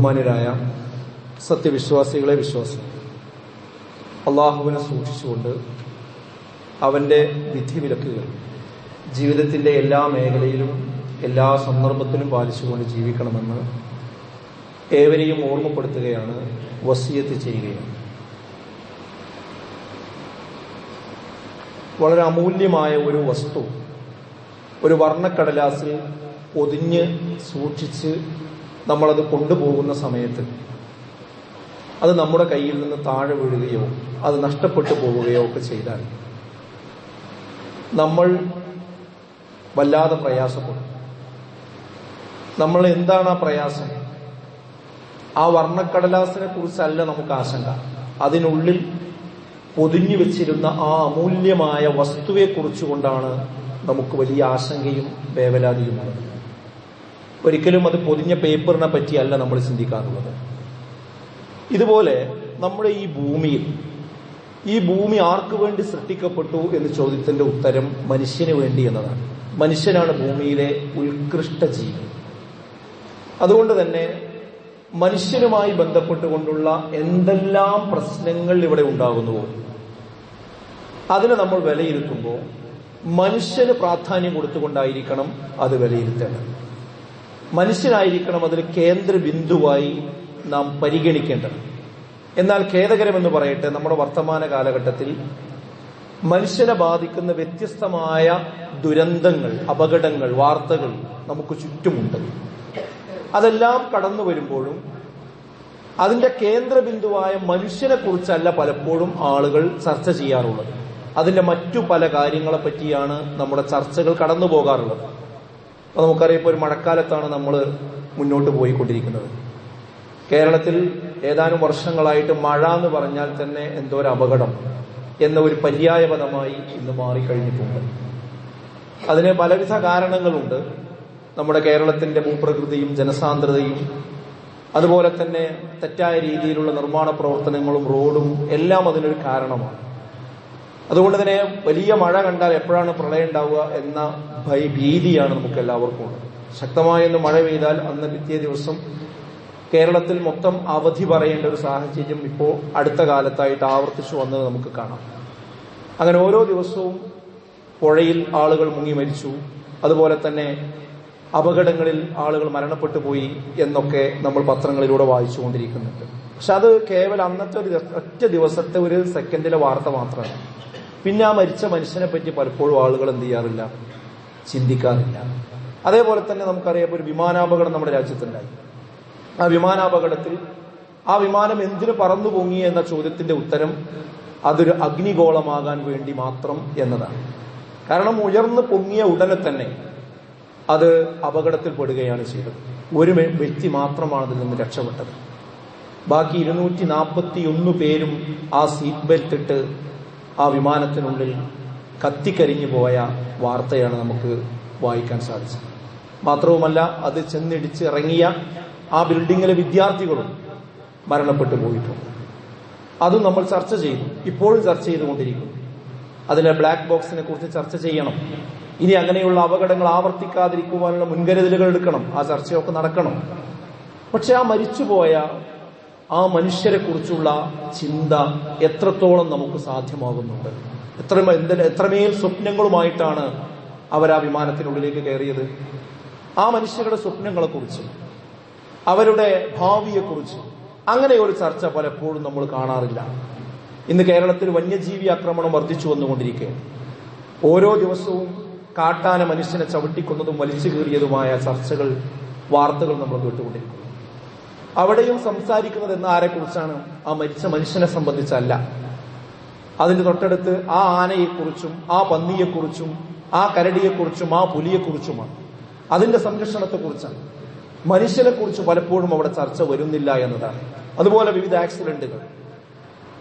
ബഹുമാനരായ സത്യവിശ്വാസികളെ വിശ്വാസം. അള്ളാഹുവിനെ സൂക്ഷിച്ചുകൊണ്ട് അവന്റെ വിധിവിലക്കുകൾ ജീവിതത്തിന്റെ എല്ലാ മേഖലയിലും എല്ലാ സന്ദർഭത്തിലും പാലിച്ചുകൊണ്ട് ജീവിക്കണമെന്ന് ഏവരെയും ഓർമ്മപ്പെടുത്തുകയാണ് വസീയത്ത് ചെയ്യുകയാണ്. വളരെ അമൂല്യമായ ഒരു വസ്തു ഒരു വർണക്കടലാസിൽ ഒതിഞ്ഞ് സൂക്ഷിച്ച് നമ്മളത് കൊണ്ടുപോകുന്ന സമയത്ത് അത് നമ്മുടെ കയ്യിൽ നിന്ന് താഴെ വീഴുകയോ അത് നഷ്ടപ്പെട്ടു പോവുകയോ ഒക്കെ ചെയ്താൽ നമ്മൾ വല്ലാതെ പ്രയാസപ്പെടും. നമ്മൾ എന്താണ് ആ പ്രയാസം? ആ വർണക്കടലാസിനെ കുറിച്ചല്ല നമുക്ക് ആശങ്ക. അതിനുള്ളിൽ പൊതിഞ്ഞു വെച്ചിരുന്ന ആ അമൂല്യമായ വസ്തുവെ കുറിച്ചുകൊണ്ടാണ് നമുക്ക് വലിയ ആശങ്കയും വേവലാതിയുമുള്ളത്. ഒരിക്കലും അത് പൊതിഞ്ഞ പേപ്പറിനെ പറ്റിയല്ല നമ്മൾ ചിന്തിക്കാറുള്ളത്. ഇതുപോലെ നമ്മുടെ ഈ ഭൂമിയിൽ ഈ ഭൂമി ആർക്കു വേണ്ടി സൃഷ്ടിക്കപ്പെട്ടു എന്ന ചോദ്യത്തിന്റെ ഉത്തരം മനുഷ്യന് വേണ്ടി എന്നതാണ്. മനുഷ്യനാണ് ഭൂമിയിലെ ഉത്കൃഷ്ട ജീവി അതുകൊണ്ട് തന്നെ മനുഷ്യനുമായി ബന്ധപ്പെട്ടുകൊണ്ടുള്ള എന്തെല്ലാം പ്രശ്നങ്ങൾ ഇവിടെ ഉണ്ടാകുന്നുവോ? അതിനെ നമ്മൾ വിലയിരുത്തുമ്പോൾ മനുഷ്യന് പ്രാധാന്യം കൊടുത്തുകൊണ്ടായിരിക്കണം അത് വിലയിരുത്തേണ്ടത്. മനുഷ്യനായിരിക്കണം അതിൽ കേന്ദ്ര ബിന്ദുവായി നാം പരിഗണിക്കേണ്ടത്. എന്നാൽ ഖേദകരമെന്ന് പറയട്ടെ നമ്മുടെ വർത്തമാന കാലഘട്ടത്തിൽ മനുഷ്യനെ ബാധിക്കുന്ന വ്യത്യസ്തമായ ദുരന്തങ്ങൾ അപകടങ്ങൾ വാർത്തകൾ നമുക്ക് ചുറ്റുമുണ്ട്. അതെല്ലാം കടന്നു വരുമ്പോഴും അതിന്റെ കേന്ദ്രബിന്ദുവായ മനുഷ്യനെ കുറിച്ചല്ല പലപ്പോഴും ആളുകൾ ചർച്ച ചെയ്യാറുള്ളത്. അതിന്റെ മറ്റു പല കാര്യങ്ങളെ പറ്റിയാണ് നമ്മുടെ ചർച്ചകൾ കടന്നു പോകാറുള്ളത്. അപ്പൊ നമുക്കറിയാം ഇപ്പോൾ ഒരു മഴക്കാലത്താണ് നമ്മൾ മുന്നോട്ട് പോയിക്കൊണ്ടിരിക്കുന്നത്. കേരളത്തിൽ ഏതാനും വർഷങ്ങളായിട്ട് മഴ എന്ന് പറഞ്ഞാൽ തന്നെ എന്തോ ഒരു അപകടം എന്ന ഒരു പര്യായപദമായി ഇന്ന് മാറിക്കഴിഞ്ഞിട്ടുണ്ട്. അതിന് പലവിധ കാരണങ്ങളുണ്ട്. നമ്മുടെ കേരളത്തിന്റെ ഭൂപ്രകൃതിയും ജനസാന്ദ്രതയും അതുപോലെ തന്നെ തെറ്റായ രീതിയിലുള്ള നിർമ്മാണ പ്രവർത്തനങ്ങളും റോഡും എല്ലാം അതിനൊരു കാരണമാണ്. അതുകൊണ്ട് തന്നെ വലിയ മഴ കണ്ടാൽ എപ്പോഴാണ് പ്രളയം ഉണ്ടാവുക എന്ന ഭീതിയാണ് നമുക്ക് എല്ലാവർക്കും ഉള്ളത്. ശക്തമായ ഒന്ന് മഴ പെയ്താൽ അന്ന് പിറ്റേ ദിവസം കേരളത്തിൽ മൊത്തം അവധി പറയേണ്ട ഒരു സാഹചര്യം ഇപ്പോൾ അടുത്ത കാലത്തായിട്ട് ആവർത്തിച്ചു വന്നത് നമുക്ക് കാണാം. അങ്ങനെ ഓരോ ദിവസവും പുഴയിൽ ആളുകൾ മുങ്ങി മരിച്ചു. അതുപോലെ തന്നെ അപകടങ്ങളിൽ ആളുകൾ മരണപ്പെട്ടു പോയി എന്നൊക്കെ നമ്മൾ പത്രങ്ങളിലൂടെ വായിച്ചുകൊണ്ടിരിക്കുന്നുണ്ട്. പക്ഷെ അത് കേവലം അന്നത്തെ ഒരു ഒറ്റ ദിവസത്തെ ഒരു സെക്കൻഡിലെ വാർത്ത മാത്രമാണ്. പിന്നെ ആ മരിച്ച മനുഷ്യനെ പറ്റി പലപ്പോഴും ആളുകൾ എന്ത് ചെയ്യാറില്ല? ചിന്തിക്കാറില്ല. അതേപോലെ തന്നെ നമുക്കറിയാം ഒരു വിമാനാപകടം നമ്മുടെ രാജ്യത്തുണ്ടായി. ആ വിമാനാപകടത്തിൽ ആ വിമാനം എന്തിനു പറന്നു പൊങ്ങി എന്ന ചോദ്യത്തിന്റെ ഉത്തരം അതൊരു അഗ്നിഗോളമാകാൻ വേണ്ടി മാത്രം എന്നതാണ്. കാരണം ഉയർന്നു പൊങ്ങിയ ഉടനെ തന്നെ അത് അപകടത്തിൽപ്പെടുകയാണ് ചെയ്തത്. ഒരു വ്യക്തി മാത്രമാണ് അതിൽ നിന്ന് രക്ഷപ്പെട്ടത്. ബാക്കി ഇരുന്നൂറ്റി നാൽപ്പത്തി ഒന്ന് പേരും ആ സീറ്റ് ബെൽറ്റ് ഇട്ട് ആ വിമാനത്തിനുള്ളിൽ കത്തിക്കരിഞ്ഞു പോയ വാർത്തയാണ് നമുക്ക് വായിക്കാൻ സാധിച്ചത്. മാത്രവുമല്ല അത് ചെന്നിടിച്ച് ഇറങ്ങിയ ആ ബിൽഡിങ്ങിലെ വിദ്യാർത്ഥികളും മരണപ്പെട്ടു പോയിട്ടുണ്ട്. അതും നമ്മൾ ചർച്ച ചെയ്തു. ഇപ്പോഴും ചർച്ച ചെയ്തുകൊണ്ടിരിക്കുന്നു. അതിലെ ബ്ലാക്ക് ബോക്സിനെ കുറിച്ച് ചർച്ച ചെയ്യണം. ഇനി അങ്ങനെയുള്ള അപകടങ്ങൾ ആവർത്തിക്കാതിരിക്കുവാനുള്ള മുൻകരുതലുകൾ എടുക്കണം. ആ ചർച്ചയൊക്കെ നടക്കണം. പക്ഷെ ആ മരിച്ചുപോയ ആ മനുഷ്യരെ കുറിച്ചുള്ള ചിന്ത എത്രത്തോളം നമുക്ക് സാധ്യമാകുന്നുണ്ട്? എത്ര എത്രമേൽ സ്വപ്നങ്ങളുമായിട്ടാണ് അവർ ആ വിമാനത്തിനുള്ളിലേക്ക് കയറിയത്? ആ മനുഷ്യരുടെ സ്വപ്നങ്ങളെക്കുറിച്ച് അവരുടെ ഭാവിയെക്കുറിച്ച് അങ്ങനെ ഒരു ചർച്ച പലപ്പോഴും നമ്മൾ കാണാറില്ല. ഇന്ന് കേരളത്തിൽ വന്യജീവി ആക്രമണം വർദ്ധിച്ചു വന്നുകൊണ്ടിരിക്കുകയാണ്. ഓരോ ദിവസവും കാട്ടാന മനുഷ്യനെ ചവിട്ടിക്കൊന്നതും വലിച്ചു കീറിയതുമായ ചർച്ചകൾ വാർത്തകൾ നമ്മൾ കേട്ടുകൊണ്ടിരിക്കുന്നു. അവിടെയും സംസാരിക്കുന്നത് എന്ന ആരെക്കുറിച്ചാണ്? ആ മരിച്ച മനുഷ്യനെ സംബന്ധിച്ചല്ല. അതിന്റെ തൊട്ടടുത്ത് ആ ആനയെക്കുറിച്ചും ആ പന്നിയെക്കുറിച്ചും ആ കരടിയെക്കുറിച്ചും ആ പുലിയെക്കുറിച്ചുമാണ്. അതിന്റെ സംരക്ഷണത്തെക്കുറിച്ചാണ്. മനുഷ്യനെക്കുറിച്ച് പലപ്പോഴും അവിടെ ചർച്ച വരുന്നില്ല എന്നതാണ്. അതുപോലെ വിവിധ ആക്സിഡന്റുകൾ.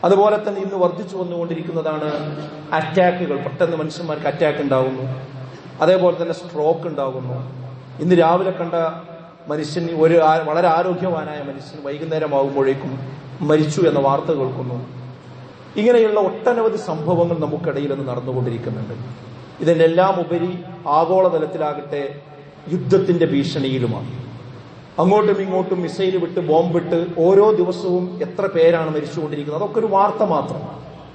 അതുപോലെ തന്നെ ഇന്ന് വർദ്ധിച്ചു വന്നുകൊണ്ടിരിക്കുന്നതാണ് അറ്റാക്കുകൾ. പെട്ടെന്ന് മനുഷ്യന്മാർക്ക് അറ്റാക്ക് ഉണ്ടാകുന്നു. അതേപോലെ തന്നെ സ്ട്രോക്ക് ഉണ്ടാകുന്നു. ഇന്ന് രാവിലെ കണ്ട മനുഷ്യൻ ഒരു വളരെ ആരോഗ്യവാനായ മനുഷ്യൻ വൈകുന്നേരമാകുമ്പോഴേക്കും മരിച്ചു എന്ന വാർത്ത കേൾക്കുന്നു. ഇങ്ങനെയുള്ള ഒട്ടനവധി സംഭവങ്ങൾ നമുക്കിടയിൽ നിന്ന് നടന്നുകൊണ്ടിരിക്കുന്നുണ്ട്. ഇതിനെല്ലാം ഉപരി ആഗോളതലത്തിലാകട്ടെ യുദ്ധത്തിന്റെ ഭീഷണിയിലുമാണ്. അങ്ങോട്ടും ഇങ്ങോട്ടും മിസൈൽ വിട്ട് ബോംബിട്ട് ഓരോ ദിവസവും എത്ര പേരാണ് മരിച്ചുകൊണ്ടിരിക്കുന്നത്? അതൊക്കെ ഒരു വാർത്ത മാത്രം.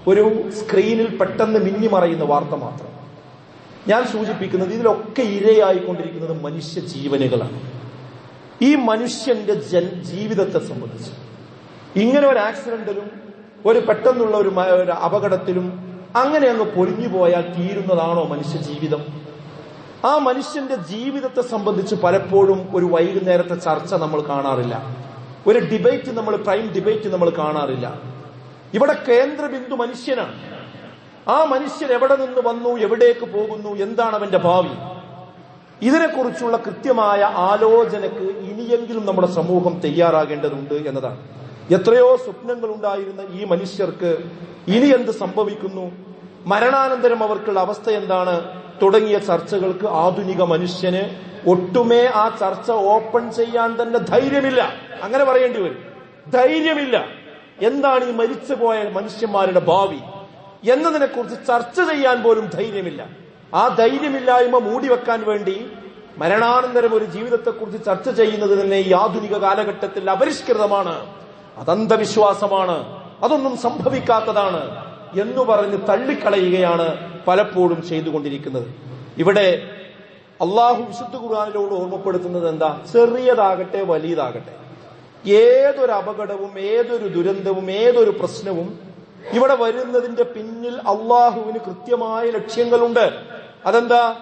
ഒരു സ്ക്രീനിൽ പെട്ടെന്ന് മിന്നി മറയുന്ന വാർത്ത മാത്രം. ഞാൻ സൂചിപ്പിക്കുന്നത് ഇതിലൊക്കെ ഇരയായിക്കൊണ്ടിരിക്കുന്നത് മനുഷ്യ ജീവനുകളാണ്. ഈ മനുഷ്യന്റെ ജൻ ജീവിതത്തെ സംബന്ധിച്ച്. ഇങ്ങനെ ഒരു ആക്സിഡന്റിലും ഒരു പെട്ടെന്നുള്ള ഒരു അപകടത്തിലും അങ്ങനെ അങ്ങ് പൊരിഞ്ഞു പോയാൽ തീരുന്നതാണോ മനുഷ്യ ജീവിതം? ആ മനുഷ്യന്റെ ജീവിതത്തെ സംബന്ധിച്ച് പലപ്പോഴും ഒരു വൈകുന്നേരത്തെ ചർച്ച നമ്മൾ കാണാറില്ല. ഒരു ഡിബേറ്റ് നമ്മൾ പ്രൈം ഡിബേറ്റ് നമ്മൾ കാണാറില്ല. ഇവിടെ കേന്ദ്ര ബിന്ദു മനുഷ്യനാണ്. ആ മനുഷ്യൻ എവിടെ നിന്ന് വന്നു എവിടേക്ക് പോകുന്നു എന്താണ് അവന്റെ ഭാവി? ഇതിനെക്കുറിച്ചുള്ള കൃത്യമായ ആലോചനക്ക് ഇനിയെങ്കിലും നമ്മുടെ സമൂഹം തയ്യാറാകേണ്ടതുണ്ട് എന്നതാണ്. എത്രയോ സ്വപ്നങ്ങൾ ഉണ്ടായിരുന്ന ഈ മനുഷ്യർക്ക് ഇനി എന്ത് സംഭവിക്കുന്നു? മരണാനന്തരം അവർക്കുള്ള അവസ്ഥ എന്താണ്? തുടങ്ങിയ ചർച്ചകൾക്ക് ആധുനിക മനുഷ്യന് ഒട്ടുമേ ആ ചർച്ച ഓപ്പൺ ചെയ്യാൻ തന്നെ ധൈര്യമില്ല. അങ്ങനെ പറയേണ്ടി വരും. ധൈര്യമില്ല. എന്താണ് ഈ മരിച്ചുപോയ മനുഷ്യന്മാരുടെ ഭാവി? എന്നതിനെക്കുറിച്ച് ചർച്ച ചെയ്യാൻ പോലും ധൈര്യമില്ല. ആ ധൈര്യമില്ലായ്മ മൂടിവെക്കാൻ വേണ്ടി മരണാനന്തരം ഒരു ജീവിതത്തെക്കുറിച്ച് ചർച്ച ചെയ്യുന്നത് തന്നെ ഈ ആധുനിക കാലഘട്ടത്തിൽ അപരിഷ്കൃതമാണ്. അതന്ധവിശ്വാസമാണ്. അതൊന്നും സംഭവിക്കാത്തതാണ് എന്ന് പറഞ്ഞ് തള്ളിക്കളയുകയാണ് പലപ്പോഴും ചെയ്തുകൊണ്ടിരിക്കുന്നത്. ഇവിടെ അള്ളാഹു വിശുദ്ധ ഖുർആാനിലോട് ഓർമ്മപ്പെടുത്തുന്നത് എന്താ? ചെറിയതാകട്ടെ വലിയതാകട്ടെ. ഏതൊരു അപകടവും ഏതൊരു ദുരന്തവും ഏതൊരു പ്രശ്നവും ഇവിടെ വരുന്നതിന്റെ പിന്നിൽ അള്ളാഹുവിന് കൃത്യമായ ലക്ഷ്യങ്ങളുണ്ട്. അതെന്താ?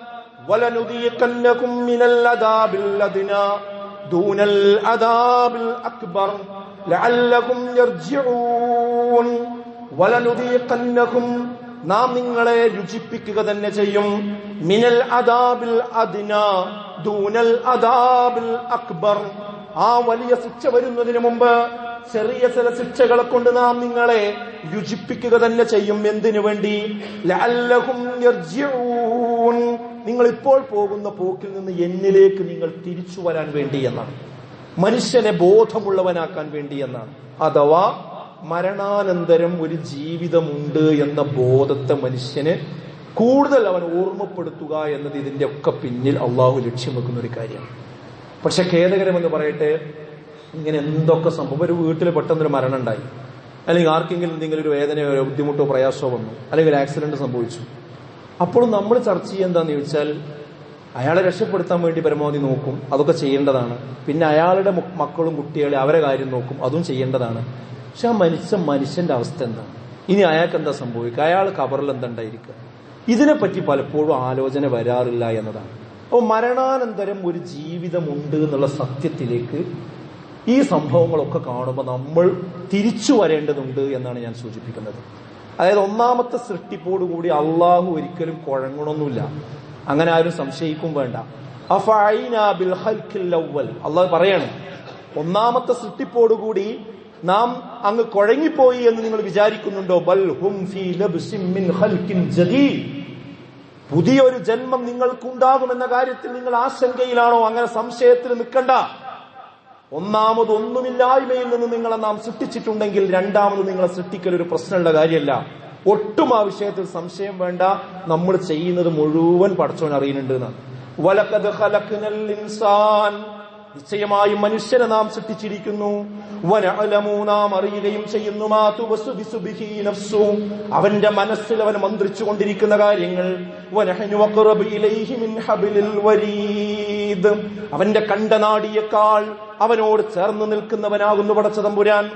നാം നിങ്ങളെ രുചിപ്പിക്കുക തന്നെ ചെയ്യും. മിനൽ അദാബിൽ അദ്ന ദൂനൽ അദാബിൽ അക്ബർ. ആ വലിയ ശിക്ഷ വരുന്നതിന് മുമ്പ് ചെറിയ ചില ശിക്ഷകളെ കൊണ്ട് നാം നിങ്ങളെ രുചിപ്പിക്കുക തന്നെ ചെയ്യും. എന്തിനു വേണ്ടി? ലഅല്ലഹും യർജിഊൻ. നിങ്ങൾ ഇപ്പോൾ പോകുന്ന പോക്കിൽ നിന്ന് എന്നിലേക്ക് നിങ്ങൾ തിരിച്ചു വരാൻ വേണ്ടി എന്നാണ്. മനുഷ്യനെ ബോധമുള്ളവനാക്കാൻ വേണ്ടി എന്നാണ്. അഥവാ മരണാനന്തരം ഒരു ജീവിതമുണ്ട് എന്ന ബോധത്തെ മനുഷ്യന് കൂടുതൽ അവൻ ഓർമ്മപ്പെടുത്തുക എന്നത് ഇതിന്റെ ഒക്കെ പിന്നിൽ അള്ളാഹു ലക്ഷ്യം വെക്കുന്ന ഒരു കാര്യമാണ്. പക്ഷെ ഖേദകരമെന്ന് പറയട്ടെ ഇങ്ങനെ എന്തൊക്കെ സംഭവം? ഒരു വീട്ടിൽ പെട്ടെന്നൊരു മരണം ഉണ്ടായി അല്ലെങ്കിൽ ആർക്കെങ്കിലും എന്തെങ്കിലും ഒരു വേദനയോ ബുദ്ധിമുട്ടോ പ്രയാസമോ വന്നു. അല്ലെങ്കിൽ ഒരു ആക്സിഡന്റ് സംഭവിച്ചു. അപ്പോൾ നമ്മൾ ചർച്ച ചെയ്യുക എന്താന്ന് ചോദിച്ചാൽ അയാളെ രക്ഷപ്പെടുത്താൻ വേണ്ടി പരമാവധി നോക്കും അതൊക്കെ ചെയ്യേണ്ടതാണ്. പിന്നെ അയാളുടെ മക്കളും കുട്ടികളെ അവരെ കാര്യം നോക്കും അതും ചെയ്യേണ്ടതാണ്. പക്ഷെ ആ മനുഷ്യ മനുഷ്യന്റെ അവസ്ഥ എന്താണ്? ഇനി അയാൾക്ക് എന്താ സംഭവിക്കുക? അയാൾ കബറിൽ എന്തുണ്ടായിരിക്കുക? ഇതിനെപ്പറ്റി പലപ്പോഴും ആലോചന വരാറില്ല എന്നതാണ്. അപ്പോൾ മരണാനന്തരം ഒരു ജീവിതമുണ്ട് എന്നുള്ള സത്യത്തിലേക്ക് ഈ സംഭവങ്ങളൊക്കെ കാണുമ്പോൾ നമ്മൾ തിരിച്ചു വരേണ്ടതുണ്ട് എന്നാണ് ഞാൻ സൂചിപ്പിക്കുന്നത്. അതായത് ഒന്നാമത്തെ സൃഷ്ടിപ്പോടുകൂടി അള്ളാഹു ഒരിക്കലും കുഴങ്ങണമൊന്നുമില്ല അങ്ങനെ ആരും സംശയിക്കും വേണ്ട. അള്ളാഹ് പറയാണ് ഒന്നാമത്തെ സൃഷ്ടിപ്പോടുകൂടി നാം അങ്ങ് കുഴങ്ങിപ്പോയി എന്ന് നിങ്ങൾ വിചാരിക്കുന്നുണ്ടോ? ബൽ ഹും ഫീ മിൻ പുതിയൊരു ജന്മം നിങ്ങൾക്കുണ്ടാകുമെന്ന കാര്യത്തിൽ നിങ്ങൾ ആശങ്കയിലാണോ? അങ്ങനെ സംശയത്തിൽ നിൽക്കണ്ട. ഒന്നാമത് ഒന്നുമില്ലായ്മയിൽ നിന്ന് നിങ്ങളെ നാം സൃഷ്ടിച്ചിട്ടുണ്ടെങ്കിൽ രണ്ടാമത് നിങ്ങളെ സൃഷ്ടിക്കൽ ഒരു പ്രശ്നമുള്ള കാര്യമല്ല. ഒട്ടും ആ വിഷയത്തിൽ സംശയം വേണ്ട. നമ്മൾ ചെയ്യുന്നത് മുഴുവൻ പടച്ചോൻ അറിയുന്നുണ്ട് നിശ്ചയമായും മനുഷ്യനെ നാം സൃഷ്ടിച്ചിരിക്കുന്നു. വനഅലമൂ നാം അറിയുകയും ചെയ്യുന്നു. അവന്റെ മനസ്സിൽ അവൻ മന്ത്രിച്ചു കൊണ്ടിരിക്കുന്ന കാര്യങ്ങൾ. അവന്റെ കണ്ടനാടിയേക്കാൾ അവനോട് ചേർന്ന് നിൽക്കുന്നവനാകുന്നു പടച്ച തമ്പുരാൻ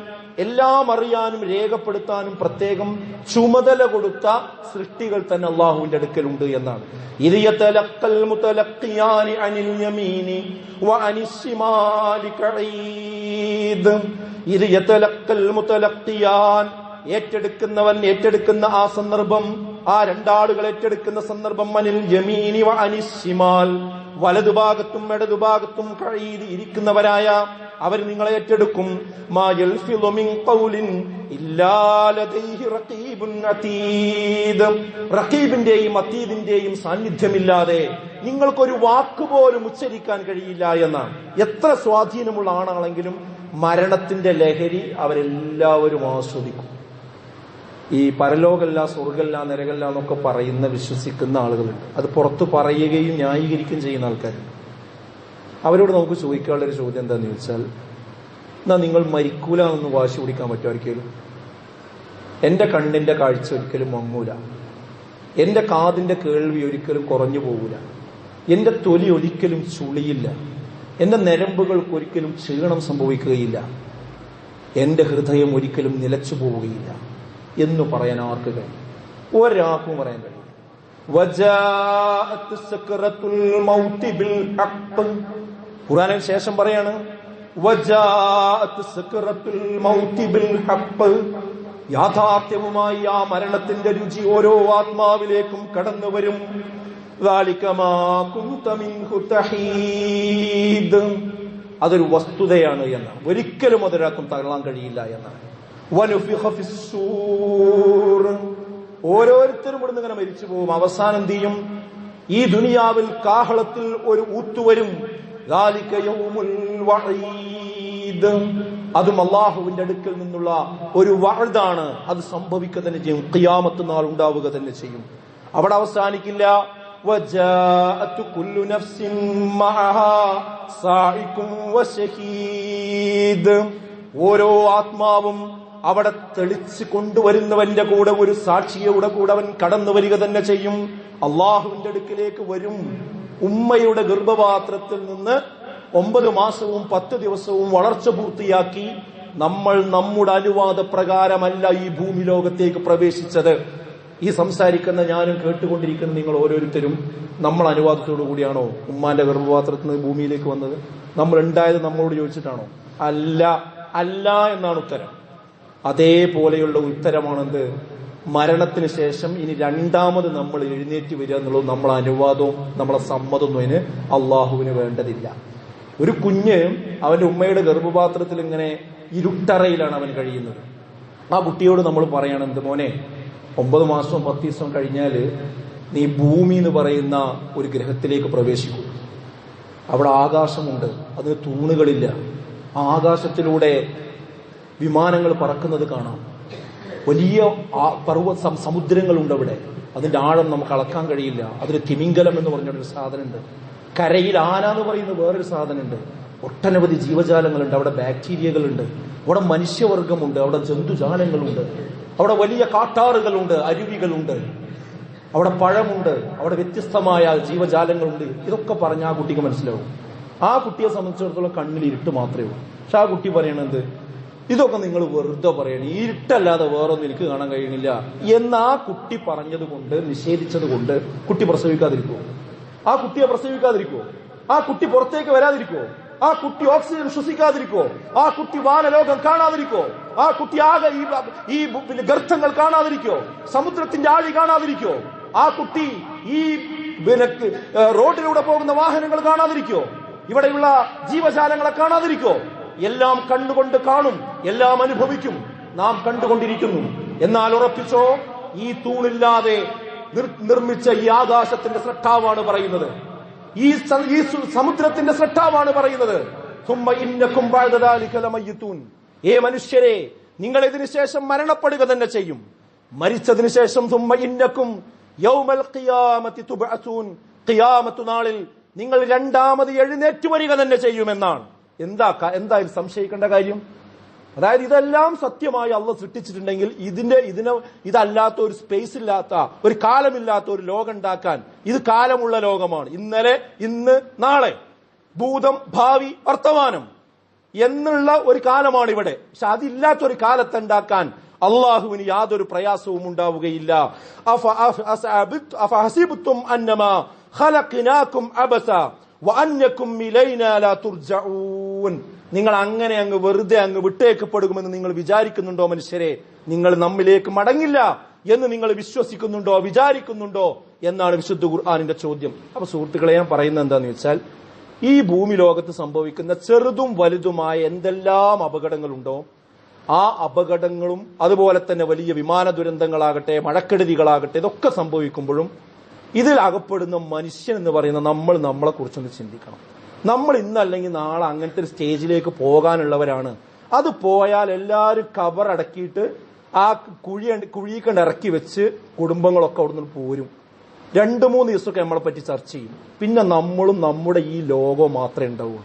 എല്ലാം അറിയാനും രേഖപ്പെടുത്താനും പ്രത്യേകം ചുമതല കൊടുത്ത സൃഷ്ടികൾ തന്നെ അള്ളാഹുവിന്റെ അടുക്കലുണ്ട് എന്നാണ്. ഇത് ഏറ്റെടുക്കുന്നവൻ ഏറ്റെടുക്കുന്ന ആ സന്ദർഭം ആ രണ്ടാളുകൾ ഏറ്റെടുക്കുന്ന സന്ദർഭം മനിൽ ജമീനി അനിശിമാൽ വലതുഭാഗത്തും ഇടതുഭാഗത്തും കഴിയിൽ ഇരിക്കുന്നവരായ അവർ നിങ്ങളെ ഏറ്റെടുക്കും. റഖീബിന്റെയും അതീദിന്റെയും സാന്നിധ്യമില്ലാതെ നിങ്ങൾക്കൊരു വാക്ക് പോലും ഉച്ചരിക്കാൻ കഴിയില്ല എന്നാണ് എത്ര സ്വാധീനമുള്ള ആണാണെങ്കിലും മരണത്തിന്റെ ലഹരി അവരെല്ലാവരും ആസ്വദിക്കും. ഈ പരലോകല്ല സ്വർഗല്ല നരകല്ല എന്നൊക്കെ പറയുന്ന വിശ്വസിക്കുന്ന ആളുകളുണ്ട്. അത് പുറത്ത് പറയുകയും ന്യായീകരിക്കുകയും ചെയ്യുന്ന ആൾക്കാരുണ്ട് അവരോട് നമുക്ക് ചോദിക്കാനുള്ള ഒരു ചോദ്യം എന്താന്ന് ചോദിച്ചാൽ എന്നാ നിങ്ങൾ മരിക്കൂല എന്ന് വാശി പിടിക്കാൻ പറ്റുമോ ഒരിക്കലും? എന്റെ കണ്ണിന്റെ കാഴ്ച ഒരിക്കലും മങ്ങൂല. എന്റെ കാതിന്റെ കേൾവി ഒരിക്കലും കുറഞ്ഞു പോകൂല. എന്റെ തൊലി ഒരിക്കലും ചുളിയില്ല. എന്റെ നരമ്പുകൾക്ക് ഒരിക്കലും ക്ഷീണം സംഭവിക്കുകയില്ല. എന്റെ ഹൃദയം ഒരിക്കലും നിലച്ചു പോവുകയില്ല. എന്ന് പറയാൻ ആർക്ക് കഴിയും? ഒരാൾക്കും പറയാൻ കഴിയും. ശേഷം പറയാണ് യാഥാർത്ഥ്യവുമായി ആ മരണത്തിന്റെ രുചി ഓരോ ആത്മാവിലേക്കും കടന്നു വരും. അതൊരു വസ്തുതയാണ് എന്നാണ്. ഒരിക്കലും അതൊരാൾക്കും തള്ളാൻ കഴിയില്ല എന്നാണ്. ഓരോരുത്തരും ഇവിടുന്ന് ഇങ്ങനെ മരിച്ചു പോകും. അവസാനം എന്ത് ചെയ്യും? ഈ ദുനിയാവിൽ കാഹളത്തിൽ ഒരു ഊത്തുവരും അതും അള്ളാഹുവിന്റെ അടുക്കൽ നിന്നുള്ള ഒരു വഴുതാണ് അത് സംഭവിക്കുക തന്നെ ചെയ്യും. ഖിയാമത്ത് നാൾ ഉണ്ടാവുക തന്നെ ചെയ്യും. അവിടെ അവസാനിക്കില്ല. ഓരോ ആത്മാവും അവിടെ തെളിച്ച് കൊണ്ടുവരുന്നവന്റെ കൂടെ ഒരു സാക്ഷിയുടെ കൂടെ അവൻ കടന്നു വരിക തന്നെ ചെയ്യും. അള്ളാഹുവിന്റെ അടുക്കിലേക്ക് വരും. ഉമ്മയുടെ ഗർഭപാത്രത്തിൽ നിന്ന് ഒമ്പത് മാസവും പത്ത് ദിവസവും വളർച്ച പൂർത്തിയാക്കി നമ്മൾ നമ്മുടെ അനുവാദ പ്രകാരമല്ല ഈ ഭൂമി ലോകത്തേക്ക് പ്രവേശിച്ചത്. ഈ സംസാരിക്കുന്ന ഞാനും കേട്ടുകൊണ്ടിരിക്കുന്ന നിങ്ങൾ ഓരോരുത്തരും നമ്മൾ അനുവാദത്തോടു കൂടിയാണോ ഉമ്മാന്റെ ഗർഭപാത്രത്തിൽ നിന്ന് ഭൂമിയിലേക്ക് വന്നത്? നമ്മൾ ഉണ്ടായത് നമ്മളോട് ചോദിച്ചിട്ടാണോ? അല്ല അല്ല എന്നാണ് ഉത്തരം. അതേപോലെയുള്ള ഉത്തരമാണെന്ത്? മരണത്തിന് ശേഷം ഇനി രണ്ടാമത് നമ്മൾ എഴുന്നേറ്റ് വരിക എന്നുള്ളത് നമ്മളെ അനുവാദവും നമ്മളെ സമ്മതമൊന്നും അതിന് അള്ളാഹുവിന് വേണ്ടതില്ല. ഒരു കുഞ്ഞ് അവന്റെ ഉമ്മയുടെ ഗർഭപാത്രത്തിൽ ഇങ്ങനെ ഇരുട്ടറയിലാണ് അവൻ കഴിയുന്നത്. ആ കുട്ടിയോട് നമ്മൾ പറയണം എന്ത് മോനെ ഒമ്പത് മാസവും പത്ത് ദിവസവും കഴിഞ്ഞാൽ നീ ഭൂമി എന്ന് പറയുന്ന ഒരു ഗ്രഹത്തിലേക്ക് പ്രവേശിക്കും. അവിടെ ആകാശമുണ്ട് അതിന് തൂണുകളില്ല. ആകാശത്തിലൂടെ വിമാനങ്ങൾ പറക്കുന്നത് കാണാം. വലിയ പർവത സമുദ്രങ്ങളുണ്ട് അവിടെ. അതിന്റെ ആഴം നമുക്ക് അളക്കാൻ കഴിയില്ല. അതൊരു തിമിംഗലം എന്ന് പറഞ്ഞൊരു സാധനമുണ്ട്. കരയിൽ ആന എന്ന് പറയുന്ന വേറൊരു സാധനമുണ്ട്. ഒട്ടനവധി ജീവജാലങ്ങളുണ്ട്. അവിടെ ബാക്ടീരിയകളുണ്ട്. അവിടെ മനുഷ്യവർഗമുണ്ട്. അവിടെ ജന്തുജാലങ്ങളുണ്ട്. അവിടെ വലിയ കാട്ടാറുകളുണ്ട്. അരുവികളുണ്ട്. അവിടെ പഴമുണ്ട്. അവിടെ വ്യത്യസ്തമായ ജീവജാലങ്ങളുണ്ട്. ഇതൊക്കെ പറഞ്ഞ ആ കുട്ടിക്ക് മനസ്സിലാവും. ആ കുട്ടിയെ സംബന്ധിച്ചിടത്തോളം കണ്ണിൽ ഇരുട്ട് മാത്രമേ ഉള്ളൂ. പക്ഷെ ആ കുട്ടി പറയണത് ഇതൊക്കെ നിങ്ങൾ വെറുതെ പറയണം. ഇരുട്ടല്ലാതെ വേറൊന്നും എനിക്ക് കാണാൻ കഴിയണില്ല. എന്ന് ആ കുട്ടി പറഞ്ഞത് കൊണ്ട് നിഷേധിച്ചത് കൊണ്ട് കുട്ടി പ്രസവിക്കാതിരിക്കുമോ ആ കുട്ടിയെ പ്രസവിക്കാതിരിക്കുമോ ആ കുട്ടി പുറത്തേക്ക് വരാതിരിക്കുമോ ആ കുട്ടി ഓക്സിജൻ ശ്വസിക്കാതിരിക്കോ ആ കുട്ടി വാനലോകം കാണാതിരിക്കോ ആ കുട്ടി ആകെ ഈ ഈ പിന്നെ ഗർത്തങ്ങൾ കാണാതിരിക്കോ സമുദ്രത്തിന്റെ ആഴി കാണാതിരിക്കോ ആ കുട്ടി ഈ റോഡിലൂടെ പോകുന്ന വാഹനങ്ങൾ കാണാതിരിക്കോ ഇവിടെയുള്ള ജീവജാലങ്ങളെ കാണാതിരിക്കോ എല്ലാം കണ്ടുകൊണ്ട് കാണും എല്ലാം അനുഭവിക്കും നാം കണ്ടുകൊണ്ടിരിക്കുന്നു. എന്നാൽ ഉറപ്പിച്ചോ ഈ തൂണില്ലാതെ നിർമ്മിച്ച ഈ ആകാശത്തിന്റെ ശ്രദ്ധാവാണ് പറയുന്നത്. ഈ ഈ സമുദ്രത്തിന്റെ ശ്രദ്ധാവാണ് പറയുന്നത്. ഏ മനുഷ്യരെ നിങ്ങൾ ഇതിനു ശേഷം മരണപ്പെടുക തന്നെ ചെയ്യും. മരിച്ചതിനു ശേഷം തുമ്മ ഇന്നക്കും യൗമൽ നാളിൽ നിങ്ങൾ രണ്ടാമത് എഴുന്നേറ്റ് വരിക തന്നെ ചെയ്യുമെന്നാണ്. എന്താ എന്തായാലും എന്താ സംശയിക്കേണ്ട കാര്യം? അതായത് ഇതെല്ലാം സത്യമായി അള്ള സൃഷ്ടിച്ചിട്ടുണ്ടെങ്കിൽ ഇതിന്റെ ഇതിന് ഇതല്ലാത്ത ഒരു സ്പേസ് ഇല്ലാത്ത ഒരു കാലമില്ലാത്ത ഒരു ലോകം ഉണ്ടാക്കാൻ ഇത് കാലമുള്ള ലോകമാണ്. ഇന്നലെ ഇന്ന് നാളെ. ഭൂതം ഭാവി വർത്തമാനം എന്നുള്ള ഒരു കാലമാണ് ഇവിടെ. പക്ഷെ അതില്ലാത്ത ഒരു കാലത്ത് ഉണ്ടാക്കാൻ അള്ളാഹുവിന് യാതൊരു പ്രയാസവും ഉണ്ടാവുകയില്ല. അഫ- അഫ- അസഅബിത്- അഫഹസിബ്തും അന്നമാ ഖലഖ്നാകും അബസ. നിങ്ങൾ അങ്ങനെ അങ്ങ് വെറുതെ അങ്ങ് വിട്ടേക്കപ്പെടുമെന്ന് നിങ്ങൾ വിചാരിക്കുന്നുണ്ടോ മനുഷ്യരെ? നിങ്ങൾ നമ്മിലേക്ക് മടങ്ങില്ല എന്ന് നിങ്ങൾ വിശ്വസിക്കുന്നുണ്ടോ വിചാരിക്കുന്നുണ്ടോ എന്നാണ് വിശുദ്ധ ഖുർആാനിന്റെ ചോദ്യം. അപ്പൊ സുഹൃത്തുക്കളെ ഞാൻ പറയുന്നത് എന്താന്ന് വെച്ചാൽ ഈ ഭൂമി ലോകത്ത് സംഭവിക്കുന്ന ചെറുതും വലുതുമായ എന്തെല്ലാം അപകടങ്ങളുണ്ടോ ആ അപകടങ്ങളും അതുപോലെ തന്നെ വലിയ വിമാന ദുരന്തങ്ങളാകട്ടെ മഴക്കെടുതികളാകട്ടെ ഇതൊക്കെ സംഭവിക്കുമ്പോഴും ഇതിൽ അകപ്പെടുന്ന മനുഷ്യൻ എന്ന് പറയുന്ന നമ്മൾ നമ്മളെ കുറിച്ചൊന്ന് ചിന്തിക്കണം. നമ്മൾ ഇന്നല്ലെങ്കിൽ നാളെ അങ്ങനത്തെ ഒരു സ്റ്റേജിലേക്ക് പോകാനുള്ളവരാണ്. അത് പോയാൽ എല്ലാവരും കവർ അടക്കിയിട്ട് ആ കുഴി കുഴിക്കണ്ട് ഇറക്കി വെച്ച് കുടുംബങ്ങളൊക്കെ അവിടെ നിന്ന് പോരും. രണ്ട് മൂന്ന് ദിവസമൊക്കെ നമ്മളെ പറ്റി ചർച്ച ചെയ്യും. പിന്നെ നമ്മളും നമ്മുടെ ഈ ലോകവും മാത്രമേ ഉണ്ടാവുള്ളൂ.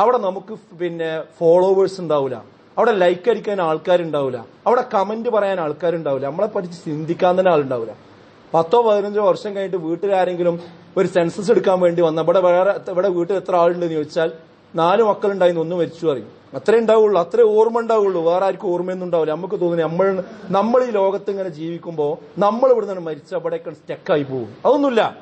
അവിടെ നമുക്ക് പിന്നെ ഫോളോവേഴ്സ് ഉണ്ടാവില്ല അവിടെ ലൈക്ക് അടിക്കാൻ ആൾക്കാരുണ്ടാവില്ല അവിടെ കമന്റ് പറയാൻ ആൾക്കാരുണ്ടാവില്ല നമ്മളെ പറ്റി ചിന്തിക്കാൻ തന്നെ ആളുണ്ടാവില്ല പത്തോ പതിനഞ്ചോ വർഷം കഴിഞ്ഞിട്ട് വീട്ടിലാരെങ്കിലും ഒരു സെൻസസ് എടുക്കാൻ വേണ്ടി വന്ന ഇവിടെ വേറെ ഇവിടെ വീട്ടിൽ എത്ര ആളുണ്ടെന്ന് ചോദിച്ചാൽ നാല് മക്കളുണ്ടായിരുന്നു ഒന്ന് മരിച്ചു പറയും. അത്രേ ഉണ്ടാവുള്ളൂ അത്രേ ഓർമ്മ ഉണ്ടാവുള്ളൂ. വേറെ ആർക്കും ഓർമ്മയൊന്നും ഉണ്ടാവില്ല. നമുക്ക് തോന്നുന്നു നമ്മൾ നമ്മൾ ഈ ലോകത്ത് ഇങ്ങനെ ജീവിക്കുമ്പോൾ നമ്മൾ ഇവിടെ നിന്ന് മരിച്ച അവിടേക്ക് സ്റ്റക്കായി പോകും. അതൊന്നുമില്ല.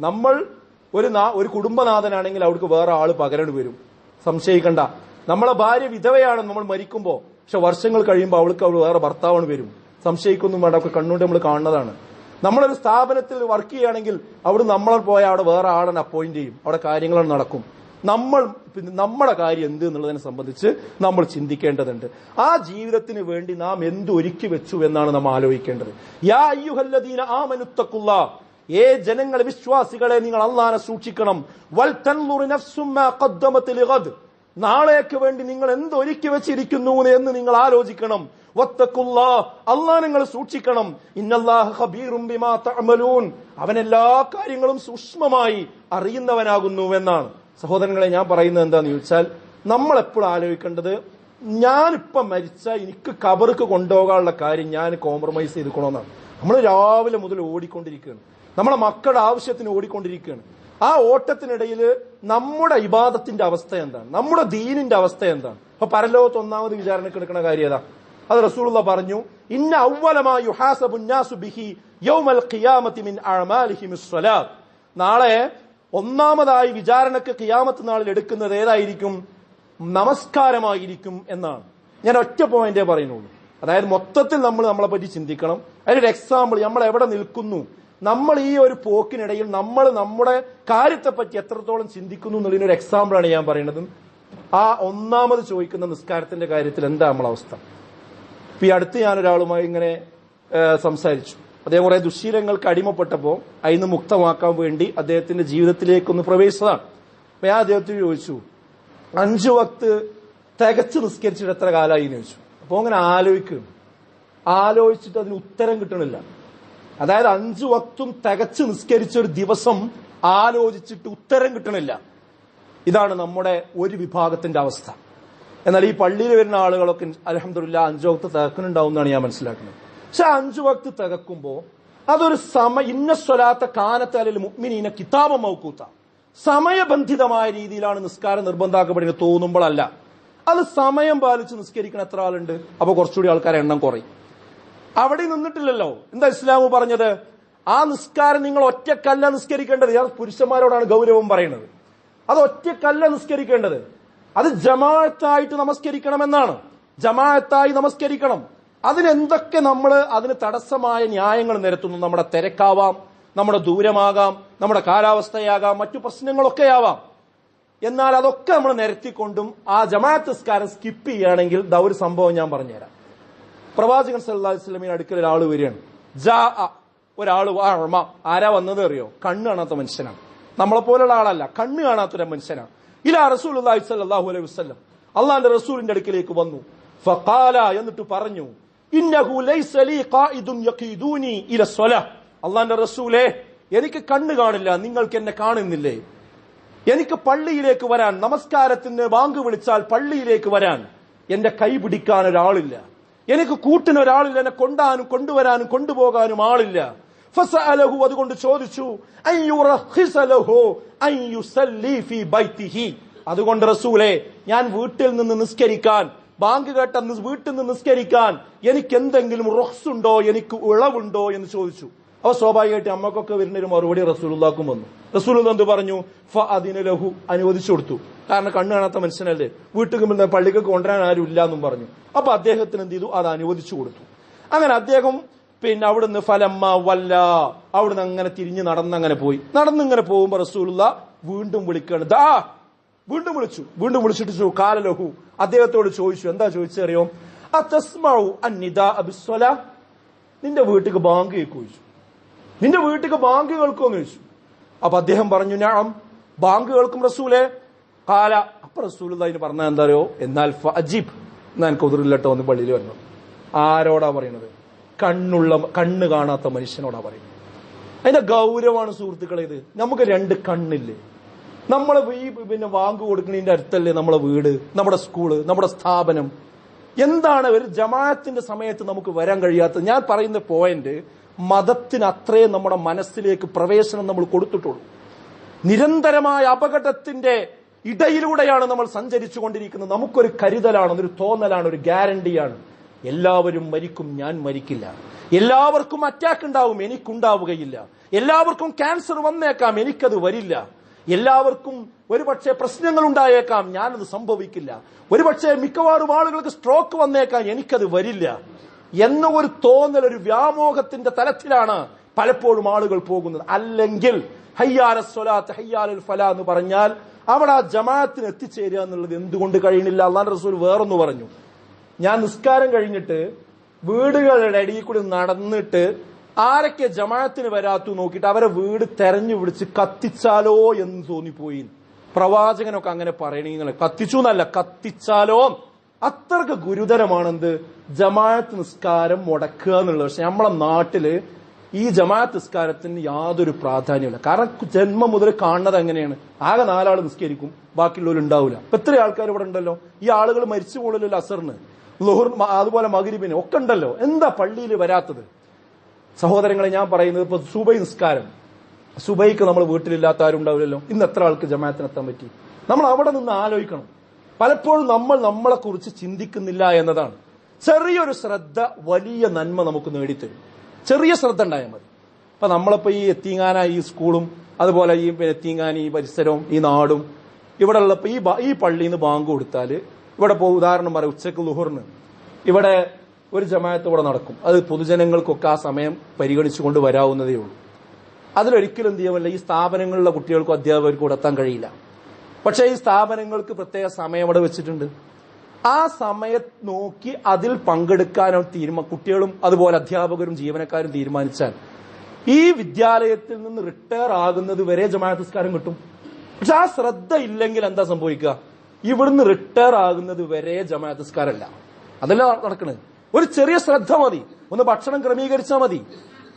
നമ്മൾ ഒരു ഒരു കുടുംബനാഥനാണെങ്കിൽ അവിടേക്ക് വേറെ ആൾ പകരണ്ട് വരും. സംശയിക്കണ്ട. നമ്മളെ ഭാര്യ വിധവയാണ് നമ്മൾ മരിക്കുമ്പോൾ പക്ഷെ വർഷങ്ങൾ കഴിയുമ്പോൾ അവൾക്ക് അവൾ വേറെ ഭർത്താവാണ് വരും. സംശയിക്കൊന്നും വേണ്ട ഒക്കെ കണ്ണുകൊണ്ട് നമ്മൾ കാണുന്നതാണ്. നമ്മളൊരു സ്ഥാപനത്തിൽ വർക്ക് ചെയ്യുകയാണെങ്കിൽ അവിടെ നമ്മളെ പോയാൽ അവിടെ വേറെ ആളെ അപ്പോയിന്റ് ചെയ്യും. അവിടെ കാര്യങ്ങൾ നടക്കും. നമ്മൾ പിന്നെ നമ്മുടെ കാര്യം എന്ത് എന്നുള്ളതിനെ സംബന്ധിച്ച് നമ്മൾ ചിന്തിക്കേണ്ടതുണ്ട്. ആ ജീവിതത്തിന് വേണ്ടി നാം എന്ത് ഒരുക്കി വെച്ചു എന്നാണ് നാം ആലോചിക്കേണ്ടത്. യാ അയ്യുഹല്ലദീന ആ മനുത്തക്കുള്ള ഏ ജനങ്ങളെ വിശ്വാസികളെ നിങ്ങൾ അള്ളാനെ സൂക്ഷിക്കണം. വൽ നാളേക്ക് വേണ്ടി നിങ്ങൾ എന്തൊരുക്കി വെച്ചിരിക്കുന്നു എന്ന് നിങ്ങൾ ആലോചിക്കണം. അള്ളാഹ് നിങ്ങൾ സൂക്ഷിക്കണം. അവൻ എല്ലാ കാര്യങ്ങളും സൂക്ഷ്മമായി അറിയുന്നവനാകുന്നു എന്നാണ്. സഹോദരങ്ങളെ ഞാൻ പറയുന്നത് എന്താന്ന് ചോദിച്ചാൽ നമ്മൾ എപ്പോഴും ആലോചിക്കേണ്ടത് ഞാനിപ്പം മരിച്ച എനിക്ക് കബർക്ക് കൊണ്ടുപോകാനുള്ള കാര്യം ഞാൻ കോംപ്രമൈസ് ചെയ്തുക്കണമെന്നാണ് നമ്മൾ രാവിലെ മുതൽ ഓടിക്കൊണ്ടിരിക്കുകയാണ്. നമ്മളെ മക്കളുടെ ആവശ്യത്തിന് ഓടിക്കൊണ്ടിരിക്കുകയാണ്. ആ ഓട്ടത്തിനിടയിൽ നമ്മുടെ ഇബാദത്തിന്റെ അവസ്ഥ എന്താണ്? നമ്മുടെ ദീനിന്റെ അവസ്ഥ എന്താണ്? അപ്പൊ പരലോകത്ത് ഒന്നാമത് വിചാരണക്ക് എടുക്കുന്ന കാര്യം ഏതാ? അത് റസൂലുള്ള പറഞ്ഞു ഇന്ന അവവലമായിുഹാസബുന്നാസു ബിഹി യൗമൽ മിൻ നാളെ ഒന്നാമതായി വിചാരണക്ക് ഖിയാമത്ത് നാളിൽ എടുക്കുന്നത് ഏതായിരിക്കും? നമസ്കാരമായിരിക്കും എന്നാണ്. ഞാൻ ഒറ്റ പോയിന്റേ പറയുന്നുള്ളൂ. അതായത് മൊത്തത്തിൽ നമ്മൾ നമ്മളെ പറ്റി ചിന്തിക്കണം. അതിനൊരു എക്സാമ്പിൾ നമ്മൾ എവിടെ നിൽക്കുന്നു? നമ്മൾ ഈ ഒരു പോക്കിനിടയിൽ നമ്മൾ നമ്മുടെ കാര്യത്തെപ്പറ്റി എത്രത്തോളം ചിന്തിക്കുന്നു എന്നുള്ളതിനൊരു എക്സാമ്പിളാണ് ഞാൻ പറയുന്നത്. ആ ഒന്നാമത് ചോദിക്കുന്ന നിസ്കാരത്തിന്റെ കാര്യത്തിൽ എന്താ നമ്മളെ അവസ്ഥ? ഇപ്പൊ ഈ അടുത്ത് ഞാൻ ഒരാളുമായി ഇങ്ങനെ സംസാരിച്ചു. അദ്ദേഹം കുറെ ദുശീലങ്ങൾക്ക് അടിമപ്പെട്ടപ്പോൾ അതിന് മുക്തമാക്കാൻ വേണ്ടി അദ്ദേഹത്തിന്റെ ജീവിതത്തിലേക്കൊന്ന് പ്രവേശിച്ചതാണ്. അപ്പൊ ഞാൻ അദ്ദേഹത്തിന് ചോദിച്ചു അഞ്ചു വക്ത് തികച്ച് നിസ്കരിച്ചിട്ട് എത്ര കാലമായി എന്ന് ചോദിച്ചു. അപ്പൊ അങ്ങനെ ആലോചിക്കും ആലോചിച്ചിട്ട് അതിന് ഉത്തരം കിട്ടണില്ല. അതായത് അഞ്ചു വക്തും തികച്ച് നിസ്കരിച്ച ഒരു ദിവസം ആലോചിച്ചിട്ട് ഉത്തരം കിട്ടണില്ല. ഇതാണ് നമ്മുടെ ഒരു വിഭാഗത്തിന്റെ അവസ്ഥ. എന്നാൽ ഈ പള്ളിയിൽ വരുന്ന ആളുകളൊക്കെ അലഹമില്ല അഞ്ചു വക്ത് തികക്കുന്നുണ്ടാവും എന്നാണ് ഞാൻ മനസ്സിലാക്കുന്നത്. പക്ഷെ അഞ്ചു വക്ത് തികക്കുമ്പോ അതൊരു സമ ഇന്ന സ്വലാത്ത കാനത്തലിൽ മുഗ്മിനീന കിതാബ മൗക്കൂത്ത സമയബന്ധിതമായ രീതിയിലാണ് നിസ്കാരം നിർബന്ധാക്കപ്പെടുന്നത് തോന്നുമ്പോഴല്ല. അത് സമയം പാലിച്ച് നിസ്കരിക്കുന്ന എത്ര ആളുണ്ട്? അപ്പൊ കുറച്ചുകൂടി ആൾക്കാരെ എണ്ണം കുറയും. അവിടെ നിന്നിട്ടില്ലല്ലോ. എന്താ ഇസ്ലാമു പറഞ്ഞത്? ആ നിസ്കാരം നിങ്ങൾ ഒറ്റക്കല്ല നിസ്കരിക്കേണ്ടത്. ഞാൻ പുരുഷന്മാരോടാണ് ഗൗരവം പറയുന്നത്. അത് ഒറ്റക്കല്ല നിസ്കരിക്കേണ്ടത്. അത് ജമാഅത്തായിട്ട് നമസ്കരിക്കണമെന്നാണ്. ജമാഅത്തായി നമസ്കരിക്കണം. അതിനെന്തൊക്കെ നമ്മൾ അതിന് തടസ്സമായ ന്യായങ്ങൾ നിരത്തുന്നു? നമ്മുടെ തിരക്കാവാം നമ്മുടെ ദൂരമാകാം നമ്മുടെ കാലാവസ്ഥയാകാം മറ്റു പ്രശ്നങ്ങളൊക്കെ ആവാം എന്നാൽ അതൊക്കെ നമ്മൾ നിരത്തിക്കൊണ്ടും ആ ജമാഅത്ത് നിസ്കാരം സ്കിപ്പ് ചെയ്യുകയാണെങ്കിൽ ദാ ഒരു സംഭവം ഞാൻ പറഞ്ഞുതരാം. പ്രവാചകൻ അലൈഹി വസല്ലമയുടെ അടുക്കൽ ഒരാൾ വരികയാണ്. ജാ ഒരാൾ ആരാ വന്നത് അറിയോ? കണ്ണ് കാണാത്ത മനുഷ്യനാണ്. നമ്മളെ പോലുള്ള ആളല്ല. കണ്ണ് കാണാത്തൊരു മനുഷ്യനാണ്. ഇലാ സ്വല്ലല്ലാഹു അലൈഹി വസല്ലം. അള്ളാന്റെ റസൂലിന്റെ അടുക്കിലേക്ക് വന്നു. ഫഖാല എന്നിട്ട് പറഞ്ഞു അള്ളാന്റെ റസൂലെ എനിക്ക് കണ്ണു കാണില്ല നിങ്ങൾക്ക് എന്നെ കാണുന്നില്ലേ? എനിക്ക് പള്ളിയിലേക്ക് വരാൻ നമസ്കാരത്തിന് വാങ്ക് വിളിച്ചാൽ പള്ളിയിലേക്ക് വരാൻ എന്റെ കൈ പിടിക്കാൻ ഒരാളില്ല. എനിക്ക് കൂട്ടിന് ഒരാളില്ല എന്നെ കൊണ്ടാനും കൊണ്ടുവരാനും കൊണ്ടുപോകാനും ആളില്ല. ഫസഅലഹു അതുകൊണ്ട് ചോദിച്ചു അതുകൊണ്ട് റസൂലെ ഞാൻ വീട്ടിൽ നിന്ന് നിസ്കരിക്കാൻ ബാങ്ക് കേട്ട വീട്ടിൽ നിന്ന് നിസ്കരിക്കാൻ എനിക്ക് എന്തെങ്കിലും റൊഹ്സ് ഉണ്ടോ എനിക്ക് ഇളവുണ്ടോ എന്ന് ചോദിച്ചു. അപ്പൊ സ്വാഭാവികമായിട്ട് അമ്മക്കൊക്കെ വരുന്ന ഒരു മറുപടി റസൂലുള്ളാക്കും വന്നു. റസൂൽ എന്ത് പറഞ്ഞു? ഫ അതിന് ലഹു അനുവദിച്ചു കൊടുത്തു. കാരണം കണ്ണു കാണാത്ത മനുഷ്യനല്ലേ? വീട്ടിൽ പള്ളിക്ക് കൊണ്ടുവരാൻ ആരും ഇല്ല എന്നും പറഞ്ഞു. അപ്പൊ അദ്ദേഹത്തിന് എന്ത് ചെയ്തു? അത് അനുവദിച്ചു കൊടുത്തു. അങ്ങനെ അദ്ദേഹം പിന്നെ അവിടുന്ന് ഫലമ്മ വല്ല. അവിടുന്ന് അങ്ങനെ തിരിഞ്ഞ് നടന്നങ്ങനെ പോയി. നടന്നിങ്ങനെ പോകുമ്പോ റസൂലുള്ള വീണ്ടും വിളിക്കണ. ദാ വീണ്ടും വിളിച്ചു. വീണ്ടും വിളിച്ചിട്ട് കാലലഹു. അദ്ദേഹത്തോട് ചോദിച്ചു എന്താ ചോദിച്ചറിയോ അത്തസ്മഉ അന്നിദാ അബിസ്വല. നിന്റെ വീട്ടിക്ക് ബാങ്ക് കേൾക്കോ ചോദിച്ചു. നിന്റെ വീട്ടിക്ക് ബാങ്ക് കേൾക്കുമെന്ന് ചോദിച്ചു. അപ്പൊ അദ്ദേഹം പറഞ്ഞു ഞാൻ ബാങ്ക് കേൾക്കും റസൂലെ. കാല അപ്പൊ റസൂൽ അതിന് പറഞ്ഞ എന്താ അറിയോ? എന്നാൽ അജീബ് ഞാൻ കുതിരില്ലട്ടോ ഒന്ന് പള്ളിയിൽ വരണം ആരോടാ പറയുന്നത്? കണ്ണുള്ള കണ്ണ് കാണാത്ത മനുഷ്യനോടാ പറയുന്നത്. അതിന്റെ ഗൗരവമാണ് സുഹൃത്തുക്കളെ ഇത്. നമുക്ക് രണ്ട് കണ്ണില്ലേ? നമ്മളെ ഈ പിന്നെ വാങ്ങു കൊടുക്കുന്നതിന്റെ അടുത്തല്ലേ നമ്മളെ വീട് നമ്മുടെ സ്കൂൾ നമ്മുടെ സ്ഥാപനം. എന്താണ് ഒരു ജമാഅത്തിന്റെ സമയത്ത് നമുക്ക് വരാൻ കഴിയാത്തത്? ഞാൻ പറയുന്ന പോയിന്റ് മതത്തിന് അത്രയും നമ്മുടെ മനസ്സിലേക്ക് പ്രവേശനം നമ്മൾ കൊടുത്തിട്ടുള്ളൂ. നിരന്തരമായ അപകടത്തിന്റെ ഇടയിലൂടെയാണ് നമ്മൾ സഞ്ചരിച്ചു കൊണ്ടിരിക്കുന്നത് നമുക്കൊരു കരുതലാണ് ഒരു തോന്നലാണ് ഒരു ഗ്യാരണ്ടിയാണ് എല്ലാവരും മരിക്കും ഞാൻ മരിക്കില്ല. എല്ലാവർക്കും അറ്റാക്ക് ഉണ്ടാവും എനിക്കുണ്ടാവുകയില്ല. എല്ലാവർക്കും ക്യാൻസർ വന്നേക്കാം എനിക്കത് വരില്ല. എല്ലാവർക്കും ഒരുപക്ഷെ പ്രശ്നങ്ങൾ ഉണ്ടായേക്കാം ഞാനത് സംഭവിക്കില്ല. ഒരുപക്ഷെ മിക്കവാറും ആളുകൾക്ക് സ്ട്രോക്ക് വന്നേക്കാം എനിക്കത് വരില്ല. എന്ന ഒരു തോന്നൽ ഒരു വ്യാമോഹത്തിന്റെ തലത്തിലാണ് പലപ്പോഴും ആളുകൾ പോകുന്നത്. അല്ലെങ്കിൽ ഹയ്യാല സ്വലാത്ത് ഹയ്യാലൽ ഫല എന്ന് പറഞ്ഞാൽ അവിടെ ആ ജമാഅത്തിന് എത്തിച്ചേരുക എന്നുള്ളത് എന്തുകൊണ്ട് കഴിയണില്ല അള്ളാൻ റസൂൽ വേറൊന്ന് പറഞ്ഞു. ഞാൻ നിസ്കാരം കഴിഞ്ഞിട്ട് വീടുകളുടെ അടിയിൽ കൂടി നടന്നിട്ട് ആരൊക്കെ ജമാഅത്തിന് വരാത്തു നോക്കിയിട്ട് അവരെ വീട് തെരഞ്ഞു പിടിച്ച് കത്തിച്ചാലോ എന്ന് തോന്നിപ്പോയി. പ്രവാചകനൊക്കെ അങ്ങനെ പറയണീങ്ങളെ കത്തിച്ചു എന്നല്ല കത്തിച്ചാലോ. അത്രയ്ക്ക് ഗുരുതരമാണെന്ത്? ജമാഅത്ത് നിസ്കാരം മുടക്കുക എന്നുള്ളത് പക്ഷെ നമ്മളെ നാട്ടിൽ ഈ ജമാഅത്ത് നിസ്കാരത്തിന് യാതൊരു പ്രാധാന്യമില്ല കാരണം ജന്മം മുതൽ കാണുന്നത് എങ്ങനെയാണ്? ആകെ നാലാൾ നിസ്കരിക്കും ബാക്കിയുള്ളവർ ഉണ്ടാവില്ല ഇപ്പൊ എത്ര ആൾക്കാർ ഇവിടെ ഉണ്ടല്ലോ? ഈ ആളുകൾ മരിച്ചു പോകണല്ലോ അസറിന് ലുഹുർ അതുപോലെ മകരിബിന് ഒക്കെ ഉണ്ടല്ലോ. എന്താ പള്ളിയിൽ വരാത്തത്? സഹോദരങ്ങളെ ഞാൻ പറയുന്നത് ഇപ്പൊ സുബൈ നിസ്കാരം. സുബൈക്ക് നമ്മൾ വീട്ടിലില്ലാത്ത ആരും ഉണ്ടാവില്ലല്ലോ ഇന്ന് എത്ര ആൾക്ക് ജമാഅത്തിനെത്താൻ പറ്റി? നമ്മൾ അവിടെ നിന്ന് ആലോചിക്കണം. പലപ്പോഴും നമ്മൾ നമ്മളെ കുറിച്ച് ചിന്തിക്കുന്നില്ല എന്നതാണ്. ചെറിയൊരു ശ്രദ്ധ വലിയ നന്മ നമുക്ക് നേടിത്തരും. ചെറിയ ശ്രദ്ധ ഉണ്ടായാൽ മതി. അപ്പൊ നമ്മളിപ്പോ ഈ എത്തിങ്ങാന ഈ സ്കൂളും അതുപോലെ ഈ എത്തിങ്ങാൻ ഈ പരിസരവും ഈ നാടും ഇവിടെ ഉള്ളപ്പോ ഈ പള്ളിയിൽ നിന്ന് ബാങ്ക് കൊടുത്താൽ ഇവിടെ പോ ഉദാഹരണം പറയാം ഉച്ചയ്ക്ക് ലുഹറിന്. ഇവിടെ ഒരു ജമാഅത്ത് ഇവിടെ നടക്കും. അത് പൊതുജനങ്ങൾക്കൊക്കെ ആ സമയം പരിഗണിച്ചുകൊണ്ട് വരാവുന്നതേ ഉള്ളൂ. അതിലൊരിക്കലും എന്ത് ചെയ്യാമല്ല ഈ സ്ഥാപനങ്ങളിലെ കുട്ടികൾക്കും അധ്യാപകർക്കും കൂടെ എത്താൻ കഴിയില്ല. പക്ഷേ ഈ സ്ഥാപനങ്ങൾക്ക് പ്രത്യേക സമയം അവിടെ വെച്ചിട്ടുണ്ട്. ആ സമയം നോക്കി അതിൽ പങ്കെടുക്കാനോ തീരുമാന കുട്ടികളും അതുപോലെ അധ്യാപകരും ജീവനക്കാരും തീരുമാനിച്ചാൽ ഈ വിദ്യാലയത്തിൽ നിന്ന് റിട്ടയർ ആകുന്നത് വരെ ജമാഅത്ത് നിസ്കാരം കിട്ടും. പക്ഷെ ആ ശ്രദ്ധ ഇല്ലെങ്കിൽ എന്താ സംഭവിക്കുക? ഇവിടുന്ന് റിട്ടയർ ആകുന്നത് വരെ ജമാഅത്ത് അതല്ല നടക്കണത്. ഒരു ചെറിയ ശ്രദ്ധ മതി. ഒന്ന് ഭക്ഷണം ക്രമീകരിച്ചാൽ മതി.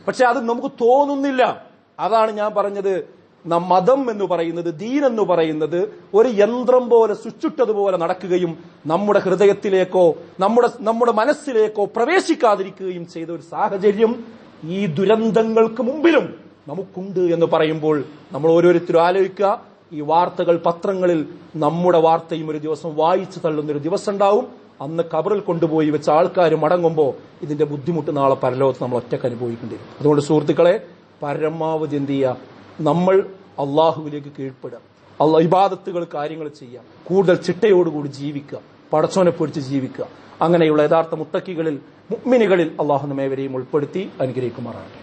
പക്ഷെ അത് നമുക്ക് തോന്നുന്നില്ല. അതാണ് ഞാൻ പറഞ്ഞത്. മതം എന്ന് പറയുന്നത് ദീൻ എന്ന് പറയുന്നത് ഒരു യന്ത്രം പോലെ സ്വിച്ചിട്ടതുപോലെ നടക്കുകയും നമ്മുടെ ഹൃദയത്തിലേക്കോ നമ്മുടെ നമ്മുടെ മനസ്സിലേക്കോ പ്രവേശിക്കാതിരിക്കുകയും ചെയ്ത ഒരു സാഹചര്യം ഈ ദുരന്തങ്ങൾക്ക് മുമ്പിലും നമുക്കുണ്ട് എന്ന് പറയുമ്പോൾ നമ്മൾ ഓരോരുത്തരും ആലോചിക്കുക. ഈ വാർത്തകൾ പത്രങ്ങളിൽ നമ്മുടെ വാർത്തയും ഒരു ദിവസം വായിച്ചു തള്ളുന്ന ഒരു ദിവസം ഉണ്ടാവും അന്ന് കബറിൽ കൊണ്ടുപോയി വെച്ച ആൾക്കാർ മടങ്ങുമ്പോൾ ഇതിന്റെ ബുദ്ധിമുട്ട് നാളെ പരലോകത്ത് നമ്മൾ ഒറ്റയ്ക്ക് അനുഭവിക്കേണ്ടി വരും അതുകൊണ്ട് സുഹൃത്തുക്കളെ പരമാവധി എന്ത് ചെയ്യുക? നമ്മൾ അള്ളാഹുവിലേക്ക് കീഴ്പ്പെടുക. അള്ള ഇബാദത്തുകൾ കാര്യങ്ങൾ ചെയ്യുക. കൂടുതൽ ചിട്ടയോടുകൂടി ജീവിക്കുക. പടച്ചോനെ പൊടിച്ച് ജീവിക്കുക. അങ്ങനെയുള്ള യഥാർത്ഥ മുത്തക്കികളിൽ മുഗ്മിനികളിൽ അള്ളാഹു നമ്മേവരെയും ഉൾപ്പെടുത്തി അനുഗ്രഹിക്കുമാറാകട്ടെ.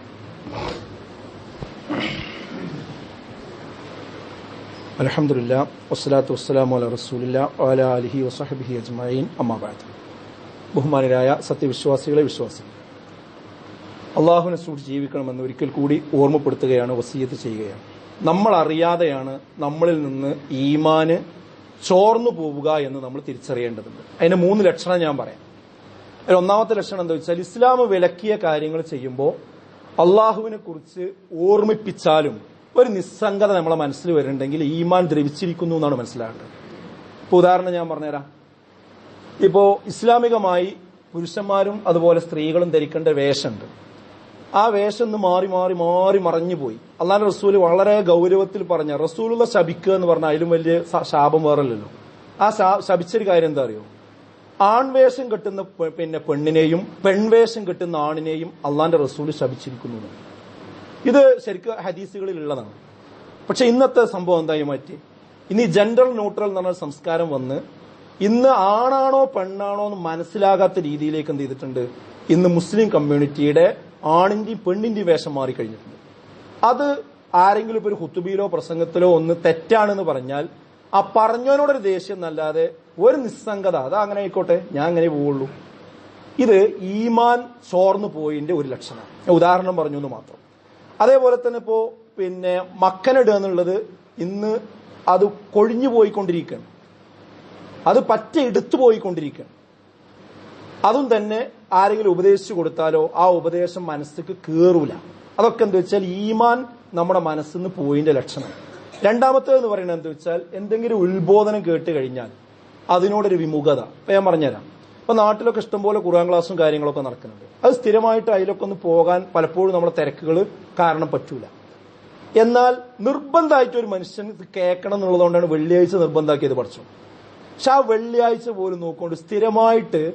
അലഹമുല്ല വസ്സലാത്തു വസ്സലാമു അല റസൂലില്ല അല അലിഹി വസഹബിഹി അജ്മഈൻ. അമ്മാബാദ് ബഹുമാനരായ സത്യവിശ്വാസികളെ വിശ്വാസി. അള്ളാഹുവിനെ സൂക്ഷിച്ച് ജീവിക്കണമെന്ന് ഒരിക്കൽ കൂടി ഓർമ്മപ്പെടുത്തുകയാണ് വസീയത്ത് ചെയ്യുകയാണ്. നമ്മൾ അറിയാതെയാണ് നമ്മളിൽ നിന്ന് ഈമാന് ചോർന്നു പോവുക എന്ന് നമ്മൾ തിരിച്ചറിയേണ്ടതുണ്ട്. അതിന് മൂന്ന് ലക്ഷണം ഞാൻ പറയാം. അതിൽ ഒന്നാമത്തെ ലക്ഷണം എന്താ വെച്ചാൽ ഇസ്ലാം വിലക്കിയ കാര്യങ്ങൾ ചെയ്യുമ്പോൾ അള്ളാഹുവിനെ കുറിച്ച് ഓർമ്മിപ്പിച്ചാലും ഒരു നിസ്സംഗത നമ്മളെ മനസ്സിൽ വരുന്നുണ്ടെങ്കിൽ ഈമാൻ ദ്രവിച്ചിരിക്കുന്നു എന്നാണ് മനസ്സിലാകേണ്ടത്. ഇപ്പൊ ഉദാഹരണം ഞാൻ പറഞ്ഞുതരാം. ഇപ്പോ ഇസ്ലാമികമായി പുരുഷന്മാരും അതുപോലെ സ്ത്രീകളും ധരിക്കേണ്ട വേഷമുണ്ട്. ആ വേഷം ഒന്ന് മാറി മാറി മാറി മറഞ്ഞു പോയി. അള്ളാഹ് റസൂൽ വളരെ ഗൗരവത്തിൽ പറഞ്ഞ റസൂലുള്ള ശപിക്കുക എന്ന് പറഞ്ഞാൽ അതിലും വലിയ ശാപം വേറല്ലല്ലോ. ആ ശപിച്ചൊരു കാര്യം എന്താ അറിയോ? ആൺവേഷം കെട്ടുന്ന പിന്നെ പെണ്ണിനെയും പെൺവേഷം കെട്ടുന്ന ആണിനെയും അള്ളാന്റെ റസൂൾ ശപിച്ചിരിക്കുന്നു. ഇത് ശരിക്കും ഹദീസുകളിൽ ഉള്ളതാണ് പക്ഷെ ഇന്നത്തെ സംഭവം എന്തായി മാറ്റി? ഇനി ജെൻഡർ ന്യൂട്രൽ എന്ന് പറഞ്ഞ സംസ്കാരം വന്ന് ഇന്ന് ആണാണോ പെണ്ണാണോ എന്ന് മനസ്സിലാകാത്ത രീതിയിലേക്ക് എന്ത് ചെയ്തിട്ടുണ്ട്? ഇന്ന് മുസ്ലിം കമ്മ്യൂണിറ്റിയുടെ ആണിന്റെയും പെണ്ണിന്റെയും വേഷം മാറിക്കഴിഞ്ഞിട്ടുണ്ട് അത് ആരെങ്കിലും ഇപ്പൊ ഒരു ഹുത്തുബിയിലോ പ്രസംഗത്തിലോ ഒന്ന് തെറ്റാണെന്ന് പറഞ്ഞാൽ ആ പറഞ്ഞവനോടൊരു ദേഷ്യം എന്നല്ലാതെ ഒരു നിസ്സംഗത അത് അങ്ങനെ ആയിക്കോട്ടെ ഞാൻ അങ്ങനെ പോവുള്ളൂ. ഇത് ഈമാൻ ചോർന്നു പോയിന്റെ ഒരു ലക്ഷണം ഉദാഹരണം പറഞ്ഞു എന്ന് മാത്രം. അതേപോലെ തന്നെ ഇപ്പോ പിന്നെ മക്കനിടുക എന്നുള്ളത് ഇന്ന് അത് കൊഴിഞ്ഞു പോയിക്കൊണ്ടിരിക്കുകയാണ്. അത് പറ്റ എടുത്തു പോയിക്കൊണ്ടിരിക്കുകയാണ്. അതും തന്നെ ആരെങ്കിലും ഉപദേശിച്ചു കൊടുത്താലോ ആ ഉപദേശം മനസ്സിക്ക് കേറൂല. അതൊക്കെ എന്താ വെച്ചാൽ ഈമാൻ നമ്മുടെ മനസ്സിൽ നിന്ന് പോയിന്റെ ലക്ഷണം. രണ്ടാമത്തേത് എന്ന് പറയുന്നത് എന്താ വെച്ചാൽ എന്തെങ്കിലും ഉത്ബോധനം കേട്ട് കഴിഞ്ഞാൽ അതിനോടൊരു വിമുഖത. ഞാൻ പറഞ്ഞുതരാം. ഇപ്പൊ നാട്ടിലൊക്കെ ഇഷ്ടംപോലെ ഖുർആൻ ക്ലാസ്സും കാര്യങ്ങളൊക്കെ നടക്കുന്നുണ്ട്. അത് സ്ഥിരമായിട്ട് അതിലൊക്കെ ഒന്ന് പോകാൻ പലപ്പോഴും നമ്മുടെ തിരക്കുകൾ കാരണം പറ്റൂല. എന്നാൽ നിർബന്ധമായിട്ട് ഒരു മനുഷ്യൻ ഇത് കേൾക്കണം എന്നുള്ളതുകൊണ്ടാണ് വെള്ളിയാഴ്ച നിർബന്ധമാക്കിയത് പഠിച്ചു പക്ഷെ ആ വെള്ളിയാഴ്ച പോലും നോക്കൊണ്ട് സ്ഥിരമായിട്ട്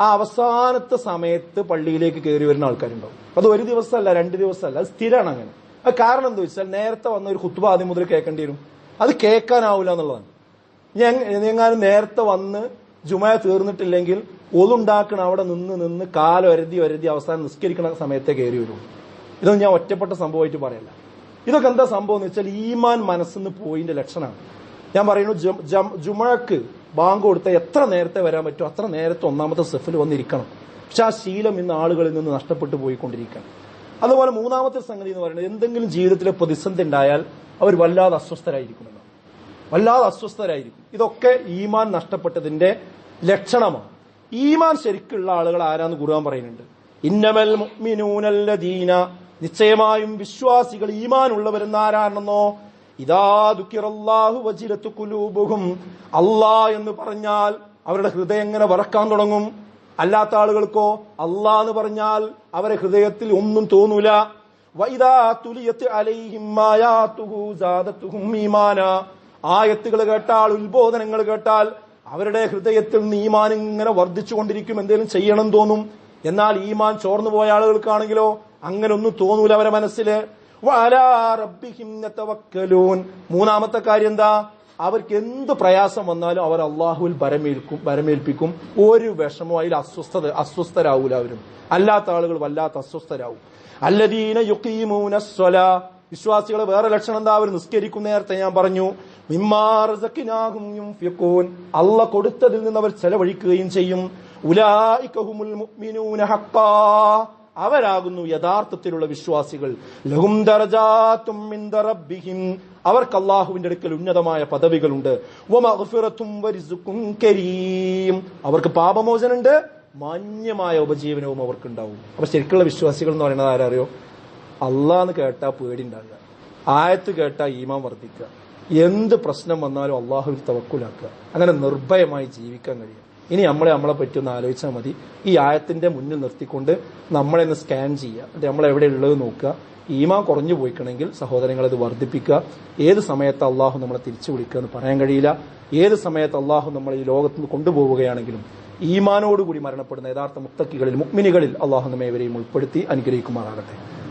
ആ അവസാനത്തെ സമയത്ത് പള്ളിയിലേക്ക് കയറി വരുന്ന ആൾക്കാരുണ്ടാവും. അത് ഒരു ദിവസമല്ല രണ്ട് ദിവസമല്ല. അത് സ്ഥിരമാണ് അങ്ങനെ. അത് കാരണം എന്താ വെച്ചാൽ നേരത്തെ വന്ന ഒരു കുത്തുബ ആദ്യം മുതൽ കേൾക്കേണ്ടി വരും. അത് കേൾക്കാനാവില്ല എന്നുള്ളതാണ്. ഞാൻ എങ്ങാനും നേരത്തെ വന്ന് ജുമയ തീർന്നിട്ടില്ലെങ്കിൽ ഒതുണ്ടാക്കണം അവിടെ നിന്ന് നിന്ന് കാലം ഒരതി അവസാനം നിസ്കരിക്കണ സമയത്തെ കയറി വരുള്ളൂ ഇതൊന്നും ഞാൻ ഒറ്റപ്പെട്ട സംഭവമായിട്ട് പറയല്ല. ഇതൊക്കെ എന്താ സംഭവം എന്ന് വെച്ചാൽ ഈമാൻ മനസ്സിന്ന് പോയിന്റെ ലക്ഷണമാണ്. ഞാൻ പറയുന്നു ജം- ജം- ജുമഴക്ക് ബാങ്ക് കൊടുത്ത എത്ര നേരത്തെ വരാൻ പറ്റുമോ അത്ര നേരത്തെ ഒന്നാമത്തെ സെഫിൽ വന്നിരിക്കണം. പക്ഷെ ആ ശീലം ഇന്ന് ആളുകളിൽ നിന്ന് നഷ്ടപ്പെട്ടു പോയിക്കൊണ്ടിരിക്കുകയാണ്. അതുപോലെ മൂന്നാമത്തെ സംഗതി എന്ന് പറയുന്നത് എന്തെങ്കിലും ജീവിതത്തിലെ പ്രതിസന്ധി ഉണ്ടായാൽ അവർ വല്ലാതെ അസ്വസ്ഥരായിരിക്കുമെന്നാണ് വല്ലാതെ അസ്വസ്ഥരായിരിക്കും. ഇതൊക്കെ ഈമാൻ നഷ്ടപ്പെട്ടതിന്റെ ലക്ഷണമാണ്. ഈമാൻ ശരിക്കുള്ള ആളുകൾ ആരാന്ന് ഖുർആൻ പറയുന്നുണ്ട്. ഇന്നമൽ മുഅ്മിനൂനല്ലദീന നിശ്ചയമായും വിശ്വാസികൾ ഈമാൻ ഉള്ളവരെന്ന് ആരാണെന്നോ? ഇതാ ദുഃഖിറല്ലാഹു വജിരത്തു കുലൂബുഹും അല്ലാ എന്ന് പറഞ്ഞാൽ അവരുടെ ഹൃദയം എങ്ങനെ വറക്കാൻ തുടങ്ങും? അല്ലാത്ത ആളുകൾക്കോ? അല്ലാ എന്ന് പറഞ്ഞാൽ അവരെ ഹൃദയത്തിൽ ഒന്നും തോന്നൂല. വൈദാ തുലിയത്ത് അലൈഹിം മായാത്തുഹു സാദത്തുഹും ഈമാന. ആയത്തുകൾ കേട്ടാൽ ഉത്ബോധനങ്ങൾ കേട്ടാൽ അവരുടെ ഹൃദയത്തിൽ ഈമാൻ ഇങ്ങനെ വർദ്ധിച്ചുകൊണ്ടിരിക്കും. എന്തെങ്കിലും ചെയ്യണം തോന്നും. എന്നാൽ ഈമാൻ ചോർന്നു പോയ ആളുകൾക്കാണെങ്കിലോ അങ്ങനെ ഒന്നും തോന്നൂല അവരെ മനസ്സിൽ. മൂന്നാമത്തെ കാര്യം എന്താ? അവർക്ക് എന്ത് പ്രയാസം വന്നാലും അവർ അള്ളാഹുവിൽ ബരമേൽക്കും പരമേൽപ്പിക്കും ഒരു വിഷമവും അതിൽ അസ്വസ്ഥത അസ്വസ്ഥരാവൂല അവരും. അല്ലാത്ത ആളുകൾ വല്ലാത്ത അസ്വസ്ഥരാവും. അല്ലദീന യുക്കീമൂന വിശ്വാസികളെ വേറെ ലക്ഷണം എന്താ? അവർ നിസ്കരിക്കും നേരത്തെ ഞാൻ പറഞ്ഞു. മിമ്മാറസക്കിനാഹും യുംഫിഖൂൻ. അല്ല കൊടുത്തതിൽ നിന്ന് അവർ ചെലവഴിക്കുകയും ചെയ്യും. മുഅ്മിനൂന അവരാകുന്നു യഥാർത്ഥത്തിലുള്ള വിശ്വാസികൾ. ലഹും റബ്ബിഹിം. അവർക്ക് അള്ളാഹുവിന്റെ അടുക്കൽ ഉന്നതമായ പദവികളുണ്ട്. അവർക്ക് പാപമോചനുണ്ട് മാന്യമായ ഉപജീവനവും അവർക്കുണ്ടാവും. അപ്പൊ ശരിക്കുള്ള വിശ്വാസികൾ എന്ന് പറയുന്നത് ആരറിയോ? അള്ളാന്ന് കേട്ടാ പേടി ഉണ്ടാകുക ആയത്ത് കേട്ടാ ഈമാൻ വർദ്ധിക്കുക. എന്ത് പ്രശ്നം വന്നാലും അള്ളാഹുവിൽ തവക്കുലാക്കുക. അങ്ങനെ നിർഭയമായി ജീവിക്കാൻ കഴിയും. ഇനി നമ്മളെ നമ്മളെ പറ്റി ഒന്ന് ആലോചിച്ചാൽ മതി. ഈ ആയത്തിന്റെ മുന്നിൽ നിർത്തിക്കൊണ്ട് നമ്മളെ ഒന്ന് സ്കാൻ ചെയ്യുക. എന്നിട്ട് നമ്മൾ എവിടെ ഉള്ളത് നോക്കുക. ഈമാൻ കുറഞ്ഞു പോയിക്കണമെങ്കിൽ സഹോദരങ്ങൾ അത് വർദ്ധിപ്പിക്കുക. ഏത് സമയത്ത് അള്ളാഹു നമ്മളെ തിരിച്ചു വിളിക്കുക എന്ന് പറയാൻ കഴിയില്ല. ഏത് സമയത്ത് അള്ളാഹു നമ്മളെ ഈ ലോകത്ത് നിന്ന് കൊണ്ടുപോവുകയാണെങ്കിലും ഈമാനോടുകൂടി മരണപ്പെടുന്ന യഥാർത്ഥ മുത്തക്കികളിൽ മുക്മിനികളിൽ അള്ളാഹു നമ്മെ ഇവരെയും ഉൾപ്പെടുത്തി അനുഗ്രഹിക്കുമാറാകട്ടെ.